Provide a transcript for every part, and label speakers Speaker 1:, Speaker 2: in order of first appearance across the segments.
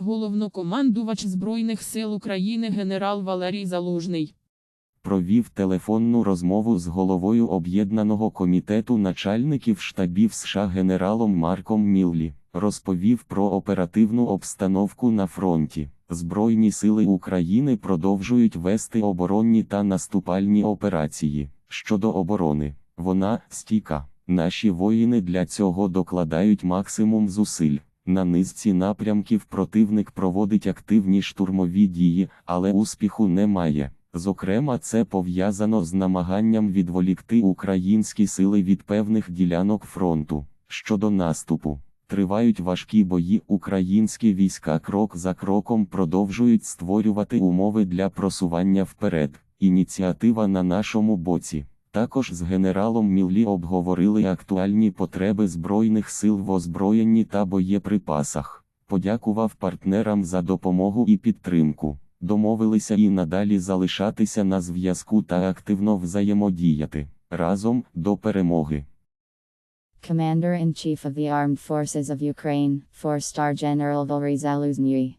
Speaker 1: Головнокомандувач Збройних сил України генерал Валерій Залужний.
Speaker 2: провів телефонну розмову з головою Об'єднаного комітету начальників штабів США генералом Марком Міллі, розповів про оперативну обстановку на фронті. Збройні сили України продовжують вести оборонні та наступальні операції. Щодо оборони, вона стійка. Наші воїни для цього докладають максимум зусиль. На низці напрямків противник проводить активні штурмові дії, але успіху немає. Зокрема, це пов'язано з намаганням відволікти українські сили від певних ділянок фронту. Щодо наступу, тривають важкі бої. Українські війська крок за кроком продовжують створювати умови для просування вперед. Ініціатива на нашому боці. Також з генералом Міллі обговорили актуальні потреби Збройних сил в озброєнні та боєприпасах. Подякував партнерам за допомогу і підтримку. Домовилися і надалі залишатися на зв'язку та активно взаємодіяти разом до перемоги.
Speaker 3: Commander-in-Chief of the Armed Forces of Ukraine, 4-star General Valery Zaluzny.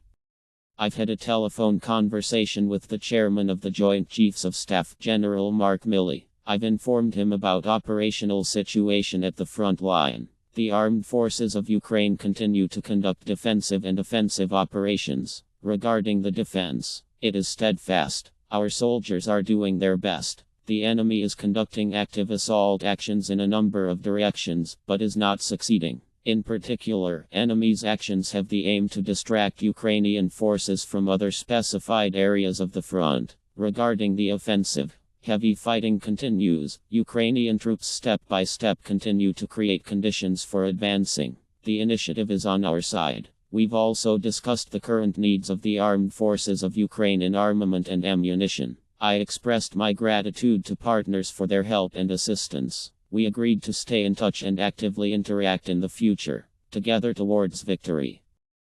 Speaker 4: I've had a telephone conversation with the chairman of the Joint Chiefs of Staff, General Mark Milley. I've informed him about operational situation at the front line. The armed forces of Ukraine continue to conduct defensive and offensive operations. Regarding the defense, it is steadfast. Our soldiers are doing their best. The enemy is conducting active assault actions in a number of directions, but is not succeeding. In particular, enemy's actions have the aim to distract Ukrainian forces from other specified areas of the front. Regarding the offensive, heavy fighting continues. Ukrainian troops step by step continue to create conditions for advancing. The initiative is on our side. We've also discussed the current needs of the armed forces of Ukraine in armament and ammunition. I expressed my gratitude to partners for their help and assistance. We agreed to stay in touch and actively interact in the future, together towards victory.